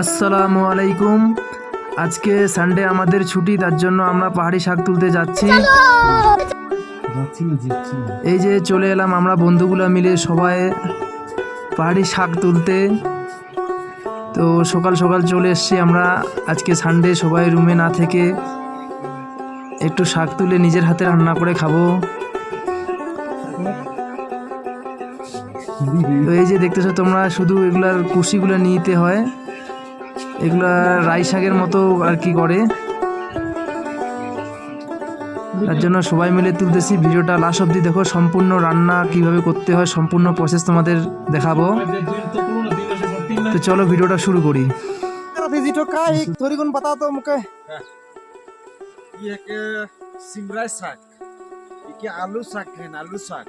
আসসালামু আলাইকুম। আজকে সানডে আমাদের ছুটি, তার জন্য আমরা পাহাড়ি শাক তুলতে যাচ্ছি। এই যে চলে এলাম আমরা বন্ধুগুলো মিলে সবাই পাহাড়ি শাক তুলতে। তো সকাল সকাল চলে এসেছি আমরা। আজকে সানডে সবাই রুমে না থেকে একটু শাক তুলে নিজের হাতে রান্না করে খাব। তো এই যে দেখতেছো তোমরা, শুধু এগুলার কুশিগুলো নিতে হয়। এগুলা রাই শাকের মতো আর কি করে তার জন্য সবাই মিলে তুলতেছি ভিডিওটা লাস্ট অবধি দেখো সম্পূর্ণ রান্না কিভাবে করতে হয় সম্পূর্ণ প্রসেস তোমাদের দেখাবো তো চলো ভিডিওটা শুরু করি जीटो का एक थोड़ी गुण बता दो मुके ये एक सिमराय साग ये के आलू साग है आलू साग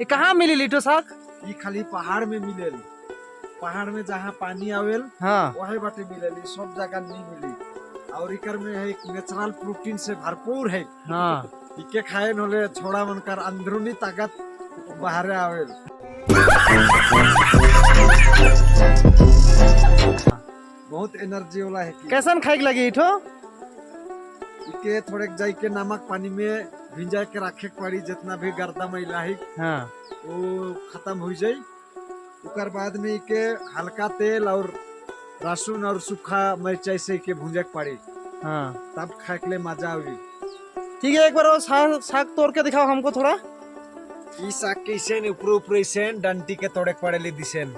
ये कहाँ मिली लिटो साग ये खाली पहाड़ में मिलेल पहाड़ में जहाँ पानी आवेल हाँ। वही बाटे मिलेल सब जगह नहीं मिली। और इकर में है एक नेचुरल प्रोटीन से भरपूर है। हाँ। इके खाए नले छोड़ा मनकर अंदरूनी ताकत बाहर आवेल। बहुत एनर्जी वाला है कैसन खाई लगी इठो? इके थोड़े जाई के नमक पानी में भिंजा के रखे पड़ी जितना भी गर्दा मैला है। हाँ। वो खत्म हो जाई। ओकर बाद में इके हल्का तेल और लहसुन और सूखा मिर्चाई से के भूंजे के पड़ी हाँ तब खाए के लिए मजा आवी ठीक है एक बार वो साग साग तोड़ के दिखाओ हमको थोड़ा ई साग के इसेन ऊपर ऊपर इसेन डंटी के तोड़े के पड़े ले दिसेन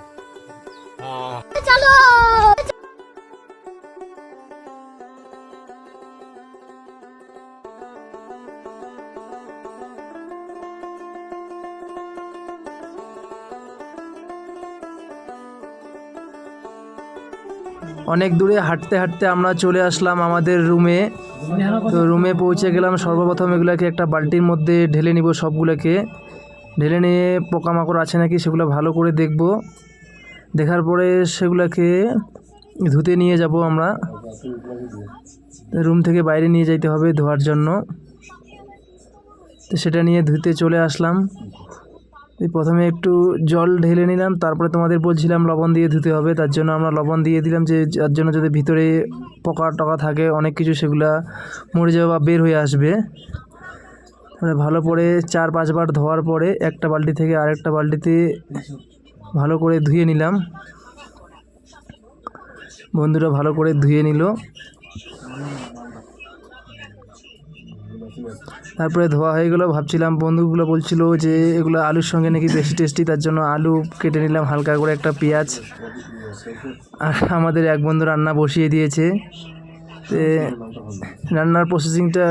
हाँ অনেক দূরে হাঁটতে হাঁটতে আমরা চলে আসলাম আমাদের রুমে। তো রুমে পৌঁছে গেলাম, সর্বপ্রথম এগুলোকে একটা বালতির মধ্যে ঢেলে নিব সবগুলোকে। ঢেলে নিয়ে পোকামাকড় আছে নাকি সেগুলো ভালো করে দেখব। দেখার পরে সেগুলোকে ধুতে নিয়ে যাব আমরা। রুম থেকে বাইরে নিয়ে যাইতে হবে ধোয়ার জন্য। তো সেটা নিয়ে ধুতে চলে আসলাম। প্রথমে একটু জল ঢেলে নিলাম, তারপরে তোমাদের বলছিলাম লবণ দিয়ে ধুতে হবে, তার জন্য আমরা লবণ দিয়ে দিলাম, যে যার জন্য যদি ভিতরে পোকা টকা থাকে, অনেক কিছু সেগুলা মরে যাবে বা বের হয়ে আসবে। ভালো করে চার পাঁচবার ধোয়ার পরে একটা বালতি থেকে আরেকটা বালতিতে ভালো করে ধুয়ে নিলাম। বন্ধুরা ভালো করে ধুয়ে নিল। তারপরে ধোয়া হয়ে গেলো ভাবছিলাম বন্ধুগুলো বলছিল যে এগুলো আলুর সঙ্গে নাকি বেশি টেস্টি তার জন্য আলু কেটে নিলাম হালকা করে একটা পেঁয়াজ। আর আমাদের এক বন্ধু রান্না বসিয়ে দিয়েছে। তে রান্নার প্রসেসিংটা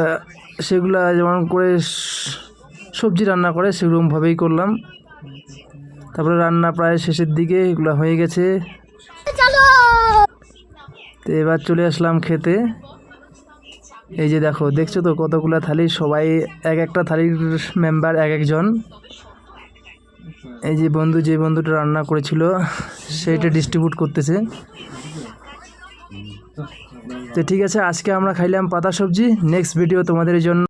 সেগুলো যেমন করে সবজি রান্না করে সেরকমভাবেই করলাম। তারপরে রান্না প্রায় শেষের দিকে এগুলো হয়ে গেছে। তো এবার চলে আসলাম খেতে। এই যে দেখো, দেখছ তো কতগুলো থালি? সবাই এক একটা থালির মেম্বার এক একজন। এই যে বন্ধু, যে বন্ধুটা রান্না করেছিল, সেইটা ডিস্ট্রিবিউট করতেছে। তো ঠিক আছে, আজকে আমরা খাইলাম পাতা সবজি। নেক্সট ভিডিও তোমাদের জন্য